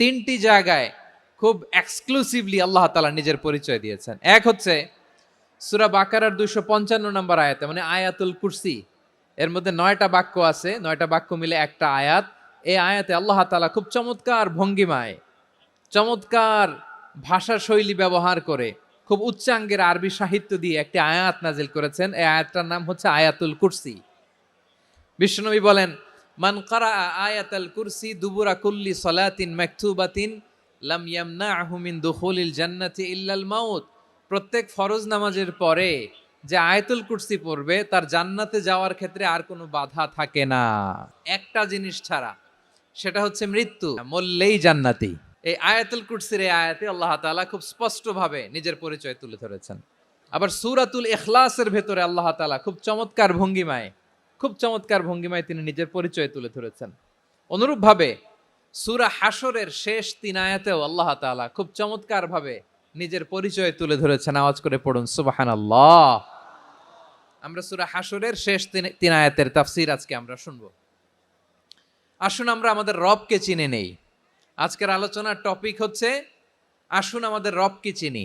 তিনটি জায়গায় খুব এক্সক্লুসিভলি আল্লাহ তালা নিজের পরিচয় দিয়েছেন। এক হচ্ছে সুরা বাকারার দুইশো পঞ্চান্ন নম্বর আয়াতে মানে আয়াতুল কুরসি। এর মধ্যে নয়টা বাক্য আছে, নয়টা বাক্য মিলে একটা আয়াত। এই আয়াতে আল্লাহ তালা খুব চমৎকার ভঙ্গিমায়, চমৎকার ভাষা শৈলী ব্যবহার করে খুব উচ্চাঙ্গের আরবি সাহিত্য দিয়ে একটি আয়াত নাজিল করেছেন। এই আয়াতটার নাম হচ্ছে আয়াতুল কুরসি। বিশ্বনবী বলেন মান কারা আয়াতাল কুরসি দুবুরা কুল্লি সলাতিন লাম ইয়ামনাহু মিন দুখুলিল জান্নাতি ইল্লাল মাউত। প্রত্যেক ফরজ নামাজের পরে যে আয়াতুল কুরসি পড়বে, তার জান্নাতে যাওয়ার ক্ষেত্রে আর কোনো বাধা থাকে না। একটা জিনিস ছাড়া, সেটা হচ্ছে মৃত্যু। মরলেই জান্নাতি। এই আয়াতুল কুরসির এই আয়াতে আল্লাহ তাআলা খুব স্পষ্টভাবে নিজের পরিচয় তুলে ধরেছেন। আবার সূরাতুল এখলাসের ভেতরে আল্লাহ তালা খুব চমৎকার ভঙ্গিমায় খুব চমৎকার ভঙ্গিমায় তিনি নিজের পরিচয় তুলে ধরেছেন। অনুরূপভাবে সুরা হাসরের শেষ তিন আয়াতেও আল্লাহ তাআলা খুব চমৎকার ভাবে নিজের পরিচয় তুলে ধরেছেন। আওয়াজ করে পড়ুন সুবাহান আল্লাহ আমরা সুরা হাসরের শেষ তিন আয়াতের তাফসির আজকে আমরা শুনব। আসুন আমরা আমাদের রবকে চিনে নেই। আজকের আলোচনার টপিক হচ্ছে, আসুন আমাদের রবকে চিনি।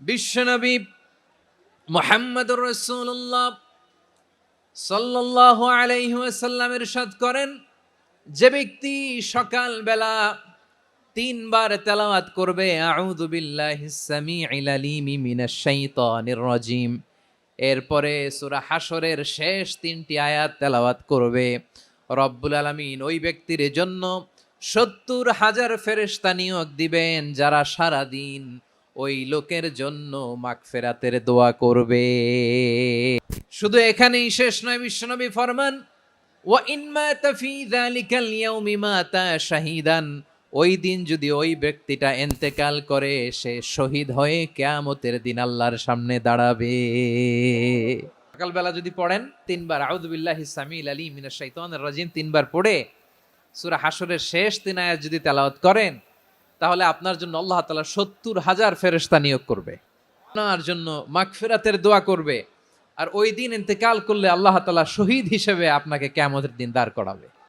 বিশ্বনবী মোহাম্মদুর রসুল্লাহ সাল্লাল্লাহু আলাইহি ওয়াসাল্লাম ইরশাদ করেন, যে ব্যক্তি সকালবেলা তিনবার তেলাওয়াত করবে রাজিম। এরপরে সুরা হাসরের শেষ তিনটি আয়াত তেলাওয়াত করবে, রব্বুল আলামিন ওই ব্যক্তির জন্য সত্তর হাজার ফেরেশতা নিয়োগ দিবেন, যারা সারা দিন ওই লোকের জন্য মাগফিরাতের দোয়া করবে। শুধু এখানেই শেষ নয়, বিশ্বনবী ফরমান ওয়া ইন মাতা ফি যালিকাল মাতা শাহিদান ওই দিন যদি ওই ব্যক্তিটা এন্তেকাল করে, সে শহীদ হয়ে কেয়ামতের দিন আল্লাহর সামনে দাঁড়াবে। সকালবেলা যদি পড়েন, তিনবার আউযুবিল্লাহি সামিল আলী মিনাশ শাইতানির রাজিম তিনবার পড়ে, সূরা হাসরের শেষ তিন আয়াত যদি তেলাওয়াত করেন তাহলে আপনার জন্য আল্লাহ তালা সত্তর হাজার ফেরেশতা নিয়োগ করবে। আপনার জন্য মাগফেরাতের দোয়া করবে। আর ওই দিন ইন্তেকাল করলে আল্লাহ তালা শহীদ হিসেবে আপনাকে কেমতের দিন দাঁড় করাবে।